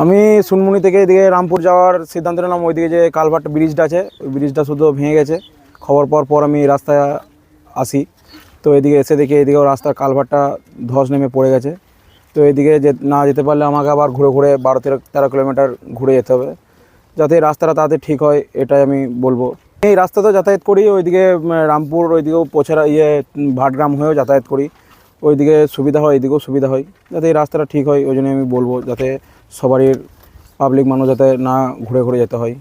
আমি সুনমুনি থেকে এদিকে রামপুর যাওয়ার সিদ্ধান্ত নিলাম, ওইদিকে যে কালভার্ট ব্রিজটা আছে, ওই ব্রিজটা শুধু ভেঙে গেছে। খবর পাওয়ার পর আমি রাস্তায় আসি। তো এদিকে এসে দেখি এদিকেও রাস্তার কালভারটা ধস নেমে পড়ে গেছে। তো এদিকে যে না যেতে পারলে আমাকে আবার ঘুরে ঘুরে বারো তেরো তেরো কিলোমিটার ঘুরে যেতে হবে। যাতে রাস্তাটা তাড়াতাড়ি ঠিক হয়, এটাই আমি বলব। এই রাস্তা তো যাতায়াত করি, ওইদিকে রামপুর ওইদিকেও পোছারা ইয়ে ভাটগ্রাম হয়েও যাতায়াত করি। ওইদিকে সুবিধা হয় এদিকেও সুবিধা হয়। যাতে এই রাস্তাটা ঠিক হয়, ওই আমি বলব, যাতে সবারই পাবলিক মানুষ যাতে না ঘুরে ঘুরে যেতে হয়।